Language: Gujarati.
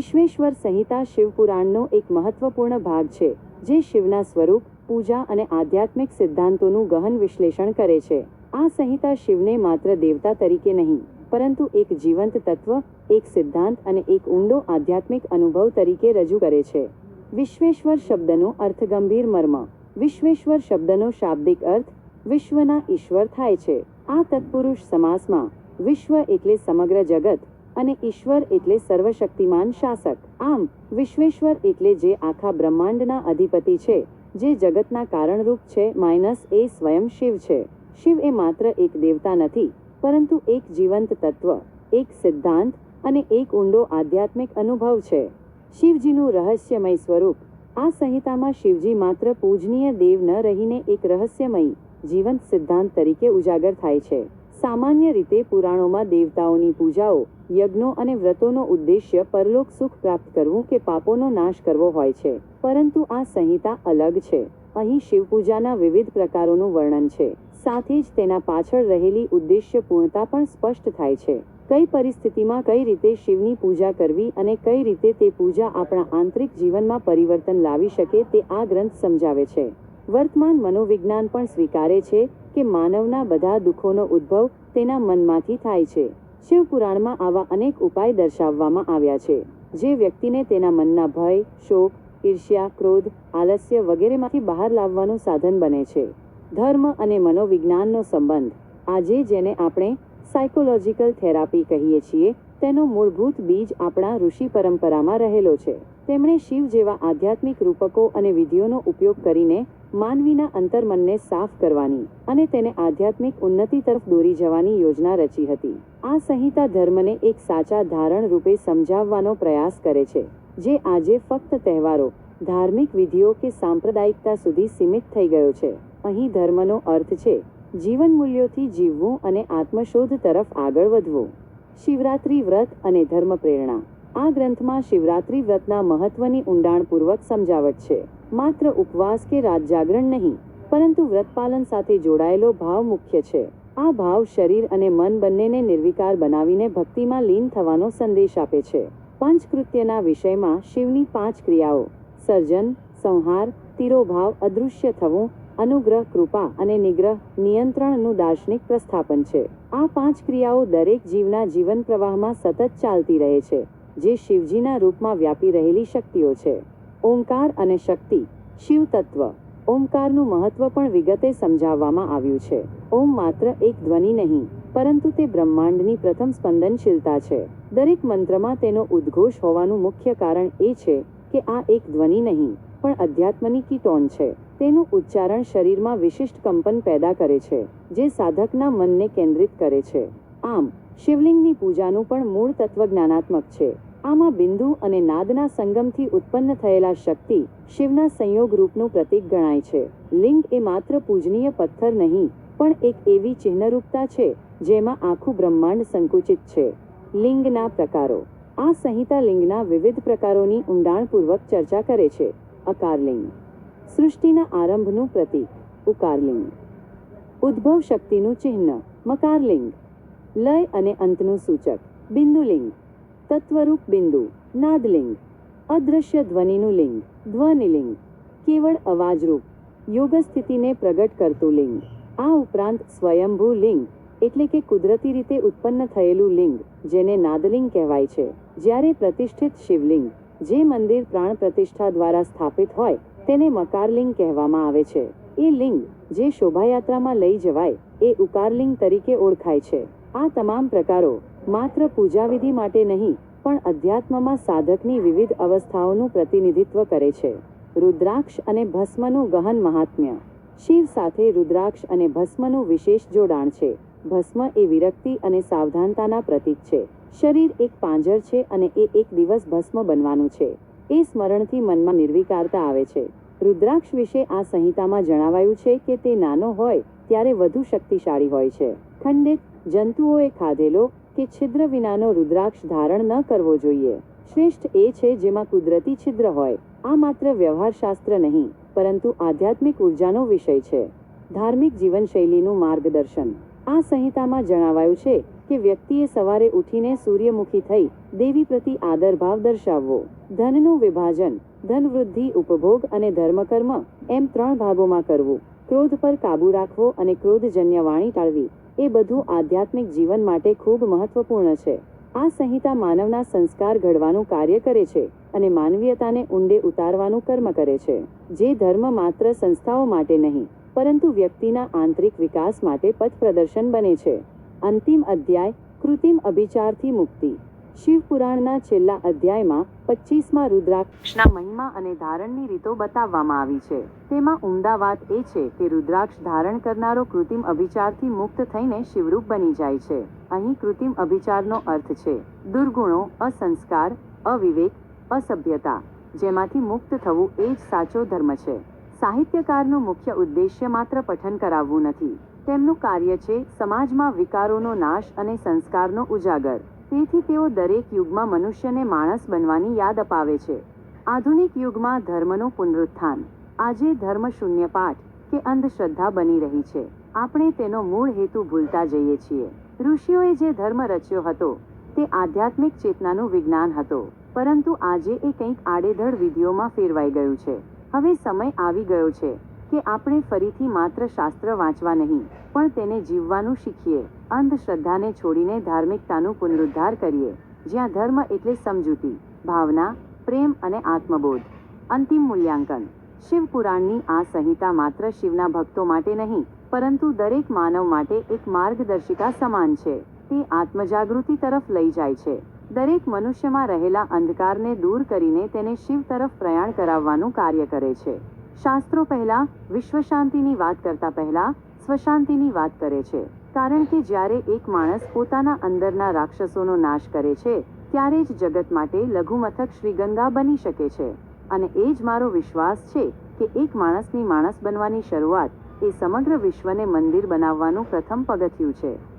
વિશ્વેશ્વર સંહિતા શિવપુરાણનો એક મહત્વપૂર્ણ ભાગ છે, જે શિવના સ્વરૂપ, પૂજા અને આધ્યાત્મિક સિદ્ધાંતોનું ગહન વિશ્લેષણ કરે છે. આ સંહિતા શિવને માત્ર દેવતા તરીકે નહીં, પરંતુ એક જીવંત તત્વ, એક સિદ્ધાંત અને એક ઊંડો આધ્યાત્મિક અનુભવ તરીકે રજૂ કરે છે. વિશ્વેશ્વર શબ્દનો અર્થ ગંભીર મર્મ. વિશ્વેશ્વર શબ્દનો શાબ્દિક અર્થ, વિશ્વના ઈશ્વર થાય છે. આ તત્પુરુષ સમાસમાં, વિશ્વ એટલે સમગ્ર જગત અને ઈશ્વર એટલે સર્વશક્તિમાન શાસક. આમ, વિશ્વેશ્વર એટલે જે આખા બ્રહ્માંડના અધિપતિ છે, જે જગતના કારણરૂપ છે, માઇનસ એ સ્વયં શિવ છે. શિવ એ માત્ર એક દેવતા નથી, પરંતુ એક જીવંત તત્વ, એક સિદ્ધાંત અને એક ઊંડો આધ્યાત્મિક અનુભવ છે. શિવજીનું રહસ્યમય સ્વરૂપ, આ સંહિતામાં શિવજી માત્ર પૂજનીય દેવ ન રહીને એક રહસ્યમય, જીવંત સિદ્ધાંત તરીકે ઉજાગર થાય છે. સામાન્ય રીતે પુરાણોમાં દેવતાઓની પૂજાઓ, યજ્ઞો અને વ્રતોનો ઉદ્દેશ્ય પરલોક સુખ પ્રાપ્ત કરવું કે પાપોનો નાશ કરવો હોય છે. પરંતુ આ સંહિતા અલગ છે. અહીં શિવપૂજાના વિવિધ પ્રકારોનું વર્ણન છે. સાથે જ તેના પાછળ રહેલી ઉદ્દેશ્ય પૂર્ણતા પણ સ્પષ્ટ થાય છે. કઈ પરિસ્થિતિમાં કઈ રીતે શિવની પૂજા કરવી અને કઈ રીતે તે પૂજા આપણા આંતરિક જીવનમાં પરિવર્તન લાવી શકે તે આ ગ્રંથ સમજાવે છે. વર્તમાન મનોવિજ્ઞાન પણ સ્વીકારે છે કે માનવના બધા દુઃખોનો ઉદ્ભવ તેના મનમાંથી થાય છે. શિવપુરાણમાં આવા અનેક ઉપાય દર્શાવવામાં આવ્યા છે. જે વ્યક્તિને તેના મનના ભય, શોક, ઈર્ષ્યા, ક્રોધ, આલસ્ય વગેરેમાંથી બહાર લાવવાનું સાધન બને છે. ધર્મ અને મનોવિજ્ઞાનનો સંબંધ. આજે જેને આપણે સાયકોલોજીકલ થેરાપી કહીએ છીએ, તેનો મૂળભૂત બીજ આપણા ઋષિ પરંપરામાં રહેલો છે. તેમણે શિવ જેવા આધ્યાત્મિક રૂપકો અને વિધિઓનો ઉપયોગ કરીને માનવીના અંતર્મનને સાફ કરવાની અને તેને આધ્યાત્મિક ઉન્નતિ તરફ દોરી જવાની યોજના રચી હતી. આ સંહિતા ધર્મને એક સાચા ધારણ રૂપે સમજાવવાનો પ્રયાસ કરે છે, જે આજે ફક્ત તહેવારો, ધાર્મિક વિધિઓ કે સાંપ્રદાયિકતા સુધી સીમિત થઈ ગયો છે. અહીં ધર્મનો અર્થ છે, જીવન મૂલ્યોથી જીવવું અને આત્મશોધ તરફ આગળ વધવું. શિવરાત્રી વ્રત અને ધર્મ પ્રેરણા આ ગ્રંથમાં શિવરાત્રી વ્રતના મહત્વની ઊંડાણપૂર્વક સમજાવટ છે. માત્ર ઉપવાસ કે રાત જાગરણ નહીં, પરંતુ વ્રતપાલન સાથે જોડાયેલો ભાવ મુખ્ય છે. આ ભાવ શરીર અને મન બંનેને નિર્વિકાર બનાવીને ભક્તિમાં લીન થવાનો સંદેશ આપે છે. પંચકૃત્યના વિષયમાં શિવની પાંચ ક્રિયાઓ. સર્જન, સંહાર, તિરોભાવ, અદૃશ્ય થવું, અનુગ્રહ, કૃપા અને નિગ્રહ, નિયંત્રણનું દાર્શનિક પ્રસ્થાપન છે. આ પાંચ ક્રિયાઓ દરેક જીવના જીવન પ્રવાહમાં સતત ચાલતી રહે છે, જે શિવજીના રૂપમાં વ્યાપી રહેલી શક્તિઓ છે. ઓમકાર અને શક્તિ, શિવ તત્વ. ઓમકારનું મહત્વ પણ વિગતે સમજાવવામાં આવ્યું છે. ઓમ માત્ર એક ધ્વનિ નહીં, પરંતુ તે બ્રહ્માંડની પ્રથમ સ્પંદનશીલતા છે. દરેક મંત્રમાં તેનો ઉદ્ઘોષ હોવાનું મુખ્ય કારણ એ છે કે આ એક ધ્વનિ નહીં, પણ અધ્યાત્મની કીટોન છે. તેનું ઉચ્ચારણ શરીરમાં વિશિષ્ટ કંપન પેદા કરે છે, જે સાધકના મનને કેન્દ્રિત કરે છે. આમ, શિવલિંગની પૂજાનું પણ મૂળ તત્વ જ્ઞાનાત્મક છે. આમાં બિંદુ અને નાદના સંગમથી ઉત્પન્ન થયેલા શક્તિ શિવના સંયોગ રૂપનું પ્રતીક ગણાય છે. લિંગ એ માત્ર પૂજનીય પથ્થર નહીં, પણ એક એવી ચિહ્નરૂપતા છે જેમાં આખું બ્રહ્માંડ સંકુચિત છે. લિંગના પ્રકારો. આ સંહિતા લિંગના વિવિધ પ્રકારોની ઊંડાણપૂર્વક ચર્ચા કરે છે. અકારલિંગ. સૃષ્ટિના આરંભનું પ્રતીક. ઉકારલિંગ. ઉદ્ભવ શક્તિનું ચિહ્ન. મકારલિંગ. લય અને અંતનું સૂચક. બિંદુલિંગ. તત્વરૂપ બિંદુ નાદલિંગ અદૃશ્ય ધ્વનિનું લિંગ ધ્વનિલિંગ કેવળ અવાજરૂપ યોગ સ્થિતિને પ્રગટ કરતું લિંગ આ ઉપરાંત સ્વયંભૂ લિંગ એટલે કે કુદરતી રીતે ઉત્પન્ન થયેલું લિંગ, જેને નાદલિંગ કહેવાય છે. જ્યારે પ્રતિષ્ઠિત શિવલિંગ, જે મંદિર પ્રાણ પ્રતિષ્ઠા દ્વારા સ્થાપિત હોય, તેને મકારલિંગ કહેવામાં આવે છે. એ લિંગ, જે શોભાયાત્રામાં લઈ જવાય, એ ઉકારલિંગ તરીકે ઓળખાય છે. આ તમામ પ્રકારો માત્ર પૂજાવિધિ માટે નહીં, પણ અધ્યાત્મમાં સાધકની વિવિધ અવસ્થાઓનું પ્રતિનિધિત્વ કરે છે. રુદ્રાક્ષ અને ભસ્મનું ગહન મહાત્મ્ય. શિવ સાથે રુદ્રાક્ષ અને ભસ્મનું વિશેષ જોડાણ છે. ભસ્મ એ વિરક્તિ અને સાવધાનતાના પ્રતીક છે. શરીર એક પાંજર છે અને એ એક દિવસ ભસ્મ બનવાનું છે. એ સ્મરણથી મનમાં નિર્વિકારતા આવે છે. રુદ્રાક્ષ વિશે આ સંહિતામાં જણાવાયું છે કે તે નાનો હોય ત્યારે વધુ શક્તિશાળી હોય છે. ખંડિત જંતુઓએ ખાધેલો કે છિદ્ર વિનાનો રુદ્રાક્ષ ધારણ ન કરવો જોઈએ. શ્રેષ્ઠ એ છે જેમાં કુદરતી છિદ્ર હોય. આ માત્ર વ્યવહારશાસ્ત્ર નહીં, પરંતુ આધ્યાત્મિક ઉર્જાનો વિષય છે. ધાર્મિક જીવનશૈલીનું માર્ગદર્શન. આ સંહિતામાં જણાવાયું છે કે વ્યક્તિએ સવારે ઉઠીને સૂર્યમુખી થઈ દેવી પ્રતિ આદરભાવ દર્શાવવો. ધનનું વિભાજન ધન વૃદ્ધિ ઉપભોગ અને ધર્મકર્મ એમ ત્રણ ભાગોમાં કરવું. ક્રોધ પર કાબૂ રાખવો અને ક્રોધજન્ય વાણી ટાળવી. એ બધું આધ્યાત્મિક જીવન માટે ખૂબ મહત્વપૂર્ણ છે. આ સંહિતા માનવના સંસ્કાર ઘડવાનું કાર્ય કરે છે અને માનવીયતાને ઊંડે ઉતારવાનું કર્મ કરે છે. જે ધર્મ માત્ર સંસ્થાઓ માટે નહીં, પરંતુ વ્યક્તિના આંતરિક વિકાસ માટે પથ પ્રદર્શન બને છે. અંતિમ અધ્યાય કૃત્રિમ અભિચારથી મુક્તિ. શિવ પુરાણના છેલ્લા અધ્યાયમાં પચીસમાં રુદ્રાક્ષના મહિમા અને ધારણની રીતો બતાવવામાં આવી છે. તેમાં ઉમદા વાત એ છે કે રુદ્રાક્ષ ધારણ કરનારો કૃત્રિમ અભિચારથી મુક્ત થઈને શિવરૂપ બની જાય છે. અહીં કૃત્રિમ અભિચારનો અર્થ છે દુર્ગુણો, અસંસ્કાર, અવિવેક, અસભ્યતા, જેમાંથી મુક્ત થવું એ જ સાચો ધર્મ છે. સાહિત્યકારનું મુખ્ય ઉદ્દેશ્ય માત્ર પઠન કરાવવું નથી. તેમનું કાર્ય છે સમાજમાં વિકારોનો નાશ અને સંસ્કારનો ઉજાગર. તેથી તેઓ દરેક યુગમાં મનુષ્યને માણસ બનવાની યાદ અપાવે છે. આધુનિક યુગમાં ધર્મનું પુનરુત્થાન. આજે ધર્મ શૂન્ય પાઠ કે અંધશ્રદ્ધા બની રહી છે. આપણે તેનો મૂળ હેતુ ભૂલતા જઈએ છીએ. ઋષિઓએ જે ધર્મ રચ્યો હતો, તે આધ્યાત્મિક ચેતનાનું વિજ્ઞાન હતો. પરંતુ આજે એ કંઈક આડેધડ વિધિઓમાં ફેરવાઈ ગયું છે. હવે સમય આવી ગયો છે. કે આપણે ફરીથી માત્ર શાસ્ત્ર વાંચવા નહીં, પણ તેને જીવવાનું શીખીએ. અંધશ્રદ્ધાને છોડીને ધાર્મિકતાનું પુનરુદ્ધાર કરીએ, જ્યાં ધર્મ એટલે સમજૂતી, ભાવના, પ્રેમ અને આત્મબોધ. અંતિમ મૂલ્યાંકન. શિવ પુરાણની આ સંહિતા માત્ર શિવના ભક્તો માટે નહીં, પરંતુ દરેક માનવ માટે એક માર્ગદર્શિકા સમાન છે. તે આત્મજાગૃતિ તરફ લઈ જાય છે. દરેક મનુષ્યમાં રહેલા અંધકારને દૂર કરીને તેને શિવ તરફ પ્રયાણ કરાવવાનું કાર્ય કરે છે. શાસ્ત્રો પહેલા વિશ્વ શાંતિની વાત કરતા પહેલા સ્વશાંતિની વાત કરે છે. કારણ કે જ્યારે એક માણસ પોતાના અંદરના રાક્ષસોનો નાશ કરે છે, ત્યારે જ જગત માટે લઘુમથક શ્રીગંગા બની શકે છે. અને એ જ મારો વિશ્વાસ છે કે એક માણસની માણસ બનવાની શરૂઆત એ સમગ્ર વિશ્વને મંદિર બનાવવાનું પ્રથમ પગથિયું છે.